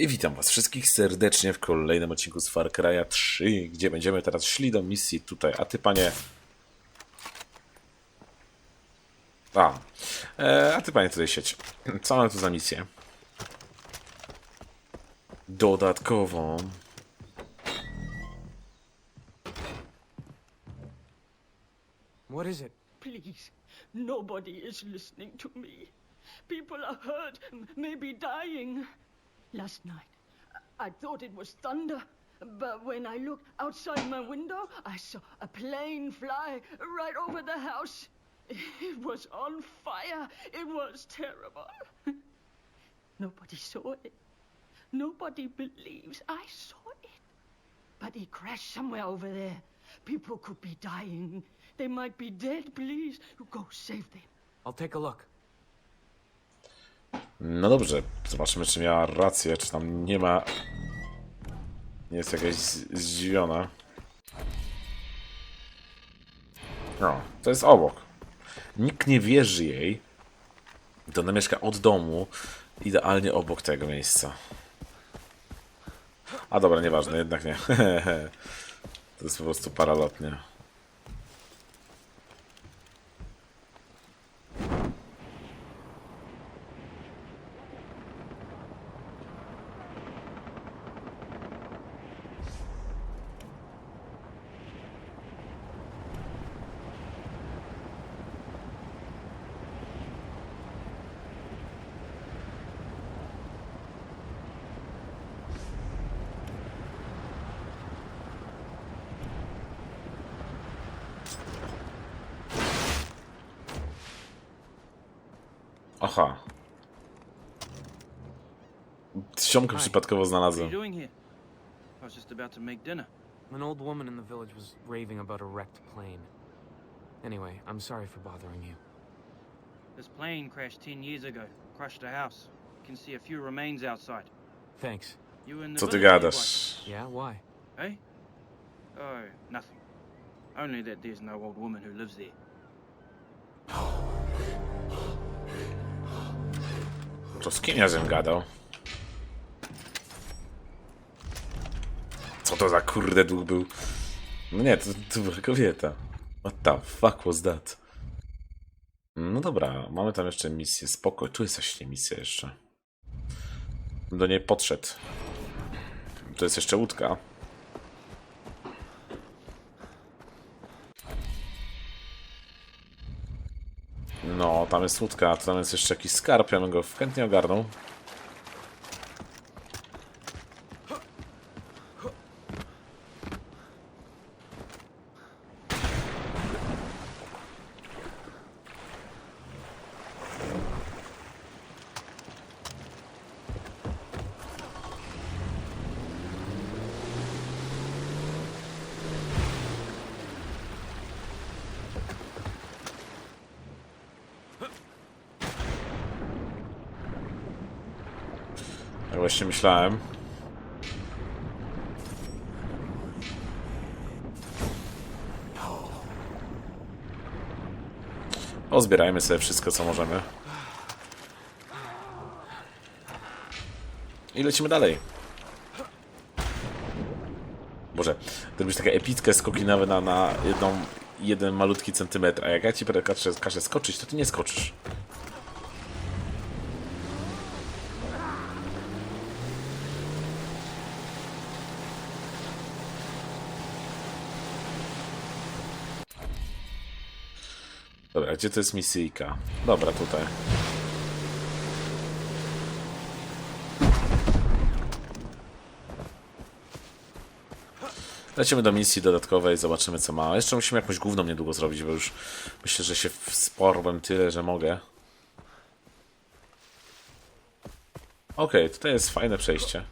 I witam was wszystkich serdecznie w kolejnym odcinku z Far Cry'a 3, gdzie będziemy teraz szli do misji tutaj. A ty panie... A, e, a ty panie tutaj sieć. Co mamy tu za misję? Dodatkową. What is it? Please, nobody is listening to me. People are hurt, maybe dying. Last night, I thought it was thunder, but when I looked outside my window, I saw a plane fly right over the house. It was on fire. It was terrible. Nobody saw it. Nobody believes I saw it. But it crashed somewhere over there. People could be dying. They might be dead. Please, go save them. I'll take a look. No dobrze, zobaczymy czy miała rację, czy tam nie ma... Nie jest jakaś zdziwiona. No, to jest obok. Nikt nie wierzy jej. To ona mieszka od domu, idealnie obok tego miejsca. A dobra, nieważne, jednak nie. to jest po prostu paralotnie. Aha. Siomkę przypadkowo What are znalazłem. you doing here? I was just about to make dinner. An old woman in the village was raving about a wrecked plane. Anyway, I'm sorry for bothering you. This plane crashed 10 years ago, crushed a house. You can see a few remains outside. Thanks. You in the Co ty village, gadasz? Yeah, why? boy? Eh? Oh, nothing. Only that there's no old woman who lives there. To z kim ja żem gadał? Co to za kurde duch był? No nie, to, to była kobieta. What the fuck was that? No dobra, mamy tam jeszcze misję. Spoko, tu jest właśnie misja jeszcze. Do niej podszedł. To jest jeszcze łódka. No, tam jest łódka, a tam jest jeszcze jakiś skarb, ja bym go chętnie ogarnął. Jak właśnie myślałem. Pozbierajmy sobie wszystko, co możemy. I lecimy dalej. Boże, to być taka epicka skoki nawet na, na jedną, jeden malutki centymetr, a jak ja ci każę, każę skoczyć, to ty nie skoczysz. Gdzie to jest misyjka? Dobra, tutaj. Lecimy do misji dodatkowej, zobaczymy co ma. Jeszcze musimy jakąś główną niedługo zrobić, bo już myślę, że się sporłem tyle, że mogę. Okej, tutaj jest fajne przejście.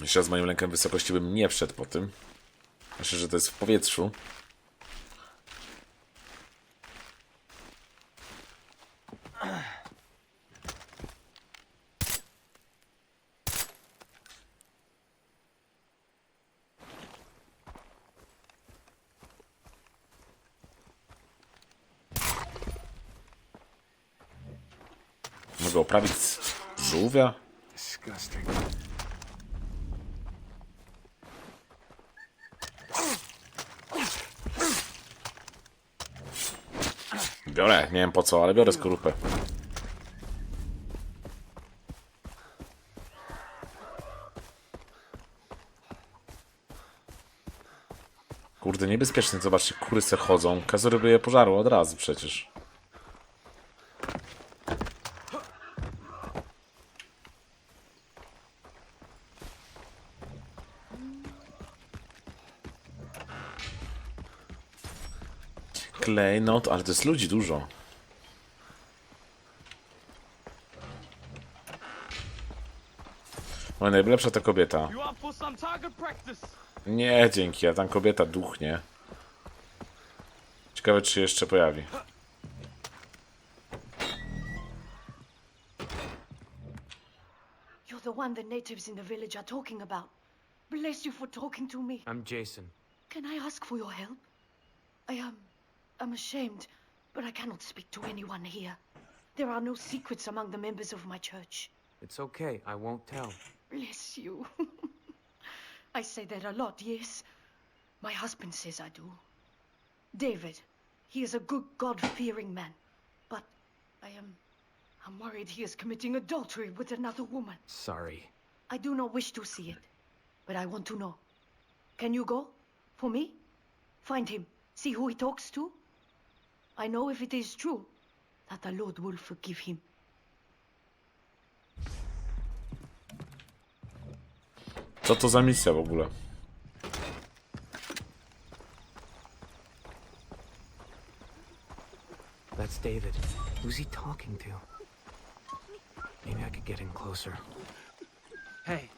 Jeszcze z moim lękiem wysokości bym nie wszedł po tym. Myślę, że to jest w powietrzu. Mogę oprawić żółwia? Disgusting. Biorę, nie wiem po co, ale biorę skorupę. Kurde, niebezpieczne, zobaczcie, kury se chodzą. Kazury by je od razu przecież. Klejnot, ale to jest ludzi dużo. Moja najlepsza to kobieta. Nie, dzięki, a tam kobieta duchnie. Ciekawe, czy się jeszcze pojawi. You're the one the natives in the village are talking about. Bless you for talking to me. I'm Jason. Can I ask for your help? I am. I'm ashamed, but I cannot speak to anyone here. There are no secrets among the members of my church. It's okay. I won't tell. Bless you. I say that a lot, yes. My husband says I do. David, he is a good God fearing man. But I am. I'm worried he is committing adultery with another woman. Sorry. I do not wish to see it, but I want to know. Can you go? For me? Find him. See who he talks to? I know if it is true that the Lord will forgive him. Co to za misja w ogóle? That's David. Who's he talking to? Maybe I could get in closer. Hey.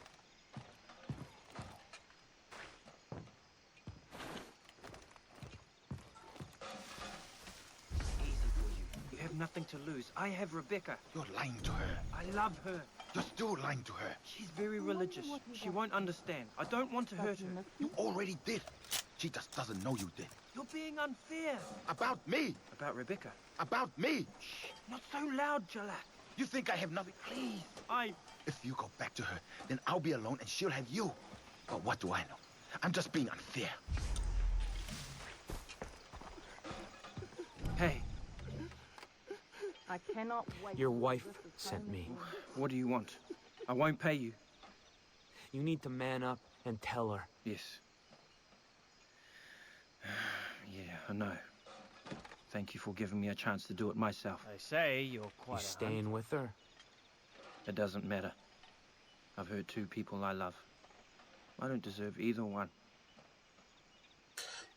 Have nothing to lose. I have Rebecca. You're lying to her. I love her. You're still lying to her. She's very religious. She won't understand. I don't want to hurt her. You already did. She just doesn't know you did. You're being unfair. About me. About Rebecca. About me. Shh, Not so loud, Jalak. You think I have nothing? Please. I. If you go back to her, then I'll be alone and she'll have you. But what do I know? I'm just being unfair. Hey, I cannot wait. Your wife sent me. what do you want? I won't pay you. You need to man up and tell her. Yes. yeah, I know. Thank you for giving me a chance to do it myself. I say you're quite a staying with her? It doesn't matter. I've hurt two people I love. I don't deserve either one.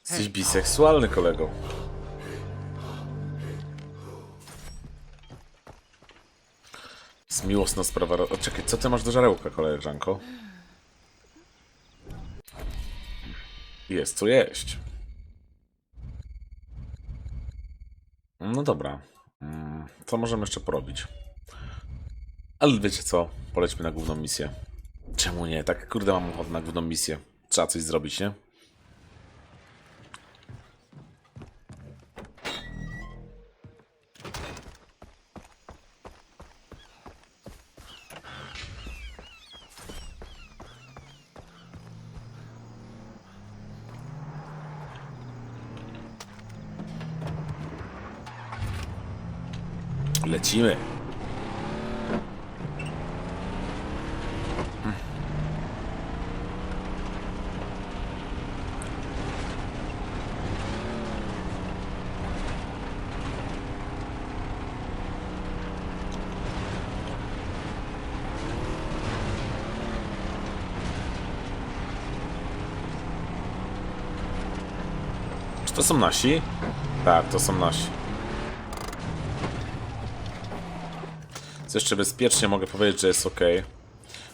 Jesteś biseksualny, kolego. Jest miłosna sprawa. O, czekaj, co ty masz do żarełka, koleżanko? Jest co jeść. No dobra. Mm, Co możemy jeszcze porobić? Ale wiecie co? Polećmy na główną misję. Czemu nie? Tak kurde mam ochotę na główną misję. Trzeba coś zrobić, nie? Lecimy. Czy to są nasi? Tak, to są nasi. Jeszcze bezpiecznie mogę powiedzieć, że jest ok.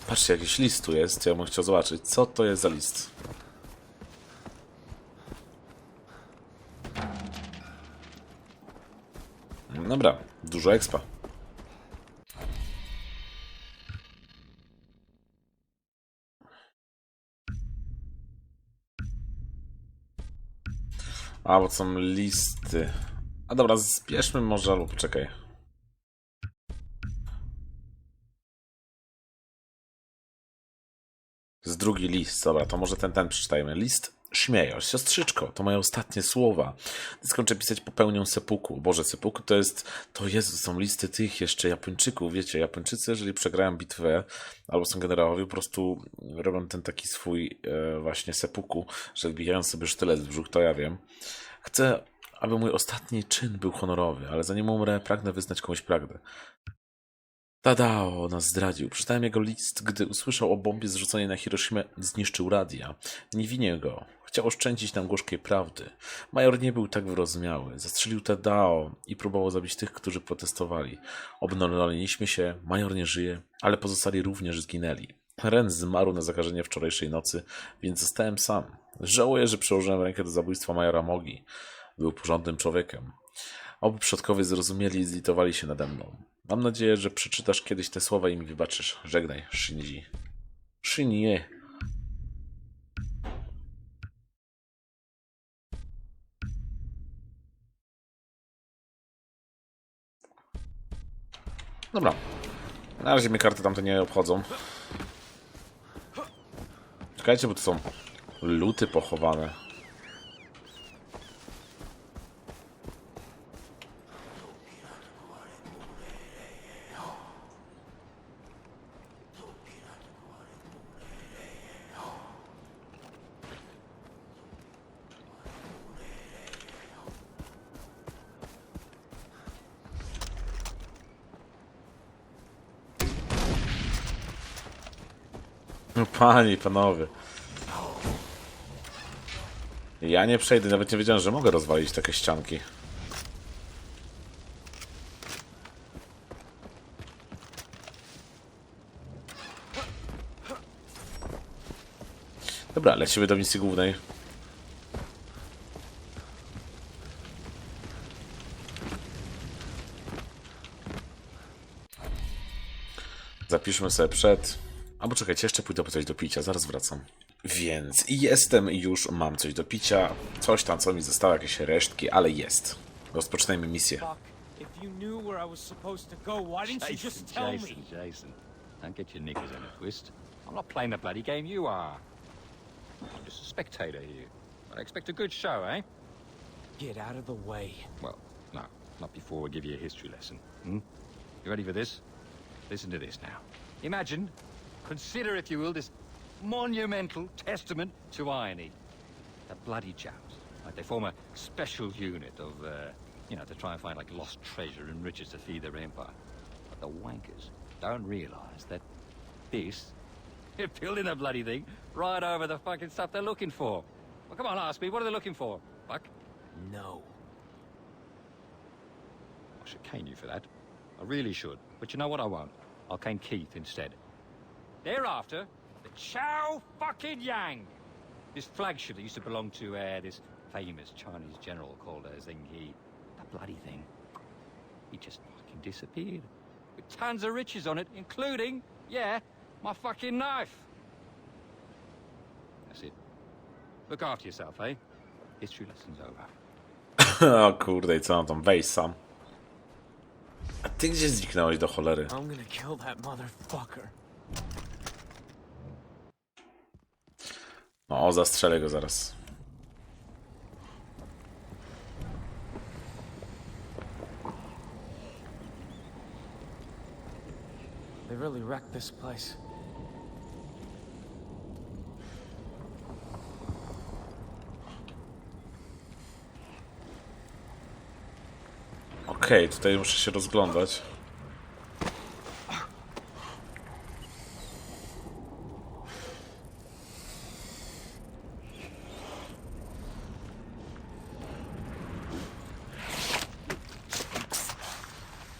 Patrzcie, jakiś list tu jest. Ja bym chciał zobaczyć, co to jest za list. Dobra, dużo expa. A, bo są listy. A dobra, zbierzmy może, albo poczekaj. Drugi list, dobra, to może ten, ten przeczytajmy. List śmieją. Siostrzyczko, to moje ostatnie słowa. Skończę pisać, popełnię sepuku. Boże, sepuku to jest, to Jezu, są listy tych jeszcze Japończyków, wiecie, Japończycy, jeżeli przegrają bitwę, albo są generałowie, po prostu robią ten taki swój e, właśnie sepuku, że wbijają sobie sztylet w brzuch, to ja wiem. Chcę, aby mój ostatni czyn był honorowy, ale zanim umrę, pragnę wyznać komuś pragnę. Tadao nas zdradził. Przeczytałem jego list, gdy usłyszał o bombie zrzuconej na Hiroshimę, zniszczył radia. Nie winię go. Chciał oszczędzić nam gorzkiej prawdy. Major nie był tak wyrozumiały. Zastrzelił Tadao i próbował zabić tych, którzy protestowali. Obnowiliśmy się, major nie żyje, ale pozostali również zginęli. Ren zmarł na zakażenie wczorajszej nocy, więc zostałem sam. Żałuję, że przyłożyłem rękę do zabójstwa majora Mogi. Był porządnym człowiekiem. Oby przodkowie zrozumieli i zlitowali się nade mną. Mam nadzieję, że przeczytasz kiedyś te słowa i mi wybaczysz. Żegnaj, Shinji. Shinji. Dobra. Na razie mnie karty tamte nie obchodzą. Czekajcie, bo to są luty pochowane. No panie i panowie. Ja nie przejdę, nawet nie wiedziałem, że mogę rozwalić takie ścianki. Dobra, lecimy do misji głównej. Zapiszmy sobie przed. Albo czekajcie, jeszcze pójdę po coś do picia, zaraz wracam. Więc jestem i już mam coś do picia. Coś tam, co mi zostało, jakieś resztki, ale jest. Rozpoczynajmy misję. Fuck. If you knew where I was supposed to go, why didn't you just tell Jason, me? Jason, don't get your knickers in a twist. I'm not playing the bloody game you are. I'm just a spectator here. I expect a good show, eh? Get out of the way. Well, no, not before we give you a history lesson. Hmm? You ready for this? Listen to this now. Imagine, consider if you will, this monumental testament to irony. The bloody chaps. Like they form a special unit of, uh, you know, to try and find like lost treasure and riches to feed their empire. But the wankers don't realise that this, they're building the bloody thing right over the fucking stuff they're looking for. Well, come on, ask me, what are they looking for? Fuck. No. I should cane you for that. I really should. But you know what? I won't. I'll cane Keith instead. Thereafter, the Chow fucking Yang. This flagship that used to belong to uh, this famous Chinese general called uh, Zheng He. That bloody thing. He just fucking disappeared. With tons of riches on it, including, yeah, my fucking knife. That's it. Look after yourself, eh? History lesson's over. o kurde, i co mam tam? Wejdź sam. A ty gdzie zniknąłeś do cholery? I'm gonna kill that motherfucker. O, zastrzelę go zaraz. They really wrecked this place. Okej, tutaj muszę się rozglądać.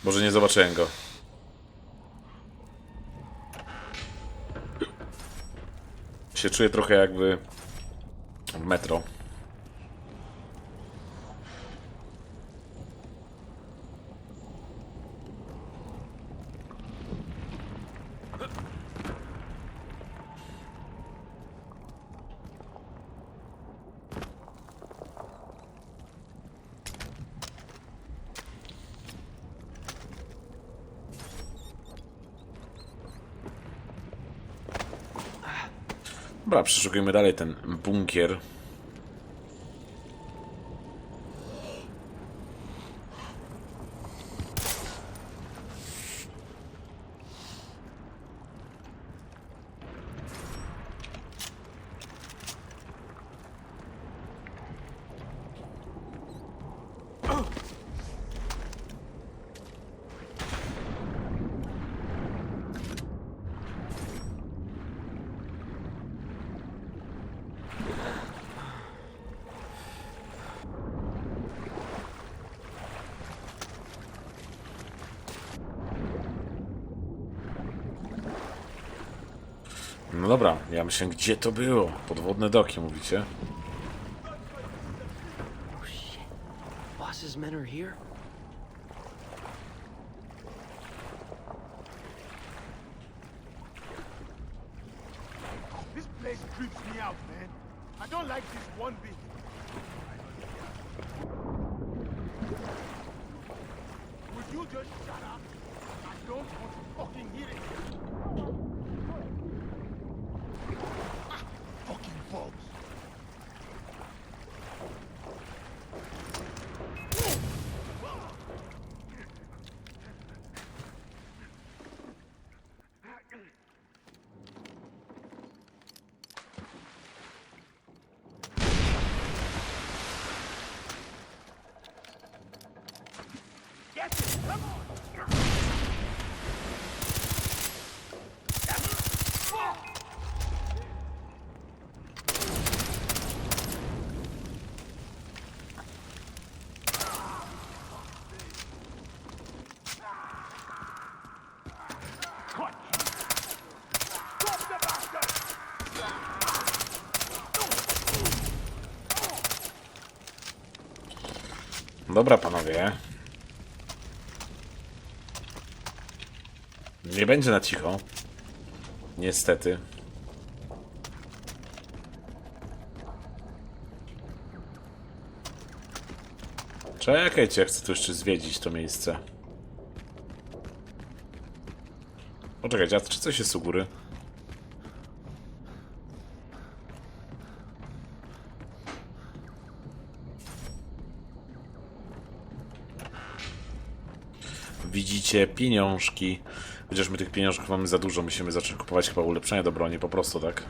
Może nie zobaczyłem go. Się czuję trochę jakby w metro. Przeszukujmy dalej ten bunkier. No dobra, ja myślę, gdzie to było? Podwodne doki, mówicie? Oh shit. Boss's men are here? This place creeps me out, man. I don't like this one bit. Would you just shut up? I don't want to fucking hear it. Ah, fucking folks. Dobra, panowie. Nie będzie na cicho. Niestety. Czekajcie, chcę tu jeszcze zwiedzić to miejsce. Poczekajcie, a czy coś jest u góry? Pieniążki. Chociaż my tych pieniążków mamy za dużo, musimy zacząć kupować chyba ulepszenia do broni, po prostu, tak?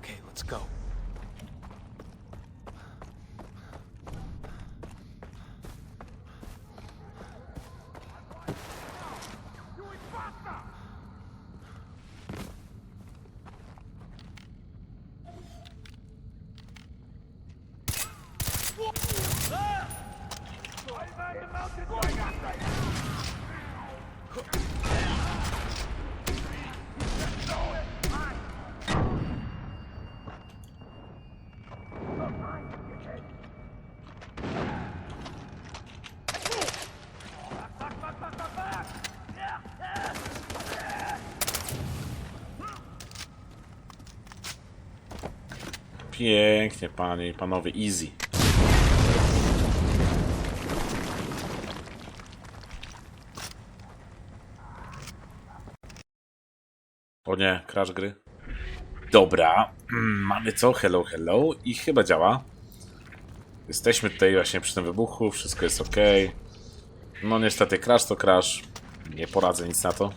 Okay, let's go. Pięknie, panie i panowie, easy. Nie, crash gry. Dobra, mm, mamy co? Hello, hello i chyba działa. Jesteśmy tutaj właśnie przy tym wybuchu, wszystko jest ok. No niestety crash to crash. Nie poradzę nic na to.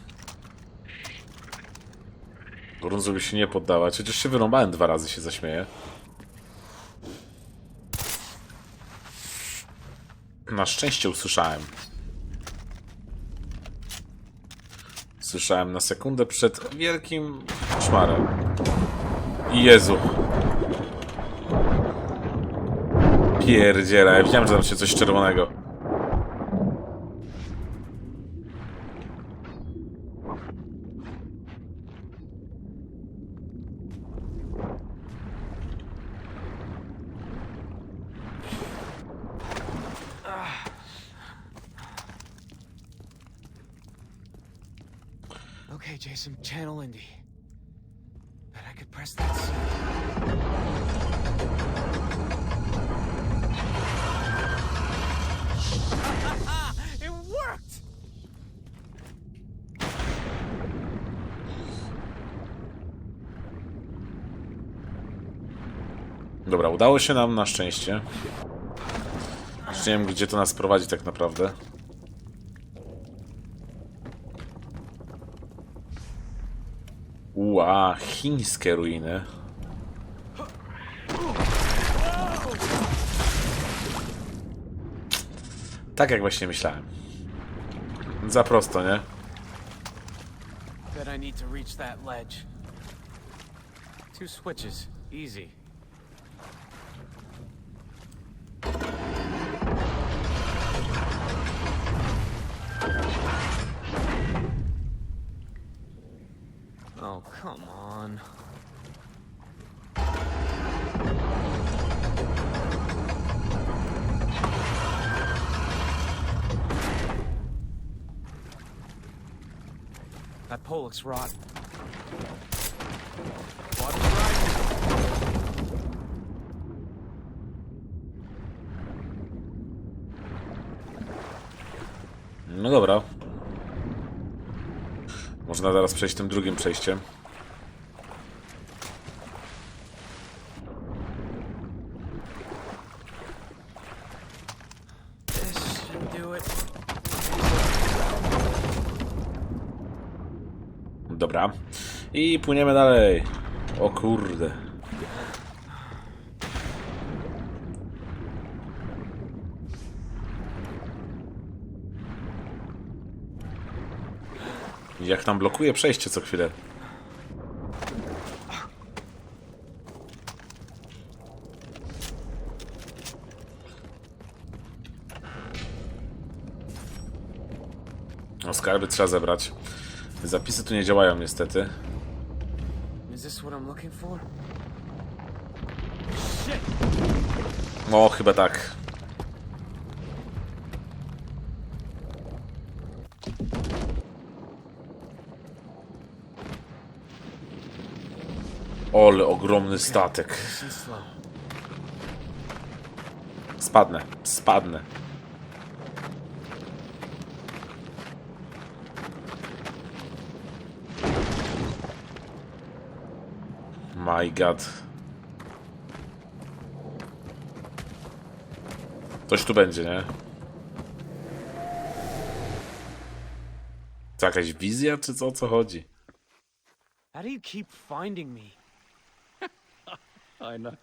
Grunzu by się nie poddawać, chociaż się wyrąbałem dwa razy, się zaśmieję. Na szczęście usłyszałem. Słyszałem na sekundę przed wielkim koszmarem. Jezu. Pierdziela, ja wiedziałem, że tam się coś czerwonego. Dobra, udało się nam na szczęście. Nie wiem, gdzie to nas prowadzi tak naprawdę. Ua, chińskie ruiny. Tak jak właśnie myślałem. Za prosto, nie? That switches. Easy. Pole looks. No dobra. Można zaraz przejść tym drugim przejściem. This should do it. Dobra. I płyniemy dalej. O kurde. Jak nam blokuje przejście co chwilę. O, skarby trzeba zebrać. Zapisy tu nie działają niestety. What I'm looking for? O, chyba tak. Ole, ogromny statek. Spadnę, spadnę. My god. Coś tu będzie, nie? To jakaś wizja, czy co, o co chodzi? How do you keep finding me? I know.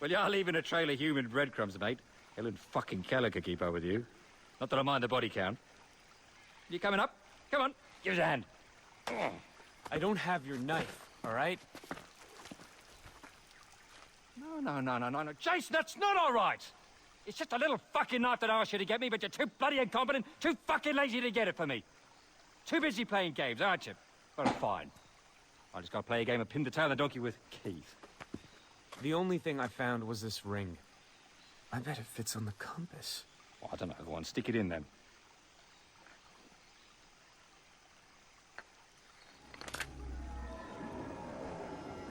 Well, you're leaving a trail of human breadcrumbs, mate. Helen fucking Keller could keep up with you. Not that I mind the body count. You coming up? Come on, give us a hand. I don't have your knife, all right? No, no, no, no, no, no. Jason, that's not all right. It's just a little fucking knife that I asked you to get me, but you're too bloody incompetent, too fucking lazy to get it for me. Too busy playing games, aren't you? Well, fine. I just gotta play a game of pin the tail of the donkey with Keith. The only thing I found was this ring. I bet it fits on the compass. Well, I don't know, go on, stick it in then.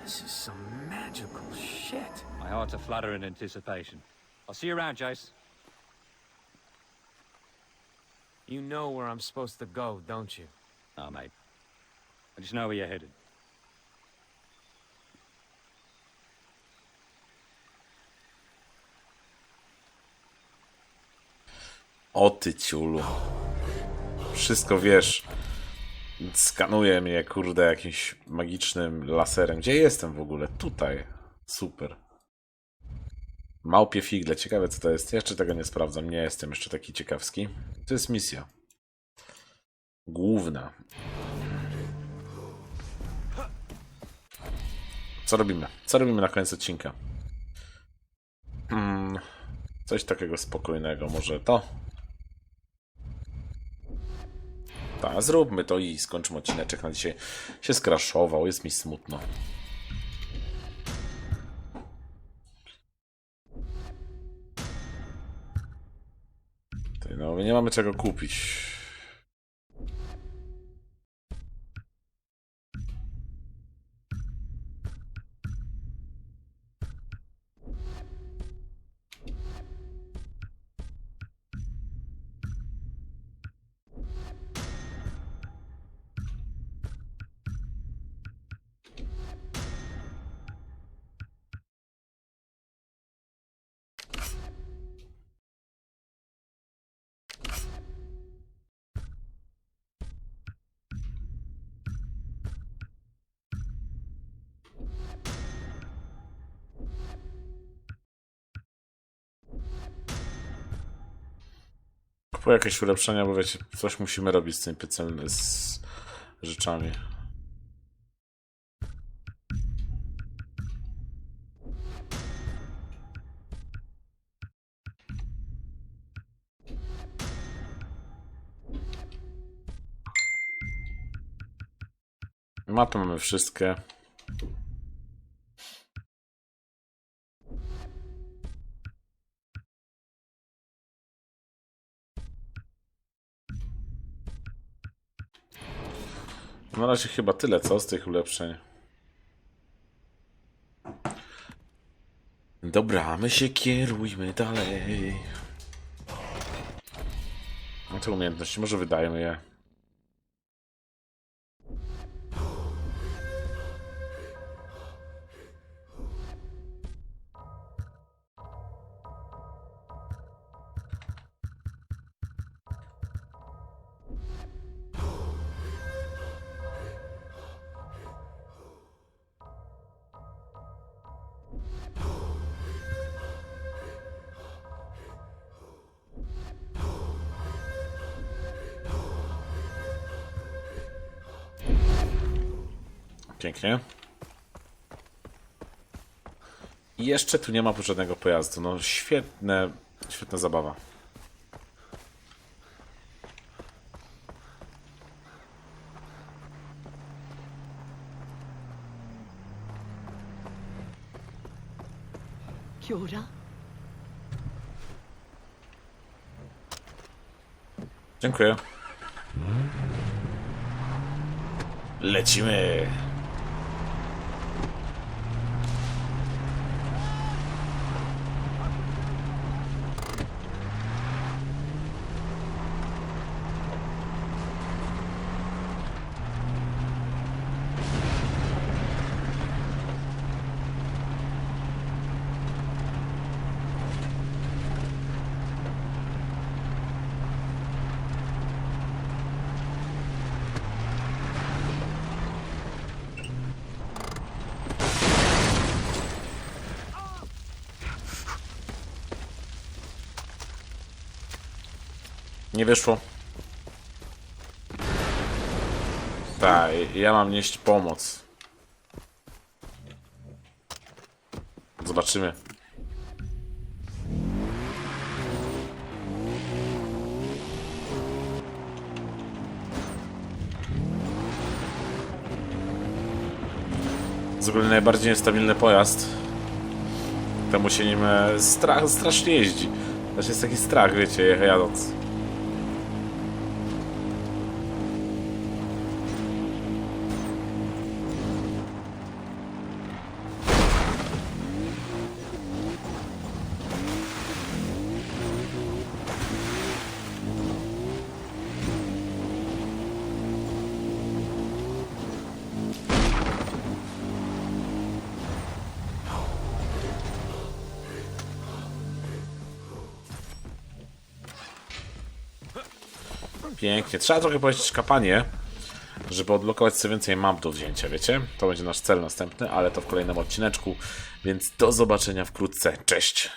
This is some magical shit. My heart's a flutter in anticipation. I'll see you around, Jace. You know where I'm supposed to go, don't you? No, mate. I just know where you're headed. O ty ciulu. Wszystko wiesz. Skanuje mnie, kurde, jakimś magicznym laserem. Gdzie jestem w ogóle? Tutaj. Super. Małpie figle. Ciekawe co to jest. Jeszcze tego nie sprawdzam. Nie jestem jeszcze taki ciekawski. To jest misja. Główna. Co robimy? Co robimy na koniec odcinka? Hmm, coś takiego spokojnego. Może to? Zróbmy to i skończymy odcineczek na dzisiaj. Się skraszował, jest mi smutno. No, my nie mamy czego kupić. Kupuję jakieś ulepszenia, bo wiecie, coś musimy robić z tym piecem, z rzeczami. Mapy mamy wszystkie. Na razie chyba tyle, co z tych ulepszeń. Dobra, my się kierujmy dalej. No te umiejętności, może wydajmy je. Pięknie. I jeszcze tu nie ma żadnego pojazdu. No świetne, świetna zabawa. Kiora? Dziękuję. Lecimy. Nie wyszło. Tak, ja mam nieść pomoc. Zobaczymy. Zupełnie najbardziej niestabilny pojazd. Temu się nim e, strach, strasznie jeździ. Też jest taki strach, wiecie, jadąc. Trzeba trochę powiedzieć kapanie, żeby odblokować sobie więcej map do wzięcia, wiecie? To będzie nasz cel następny, ale to w kolejnym odcineczku, więc do zobaczenia wkrótce. Cześć!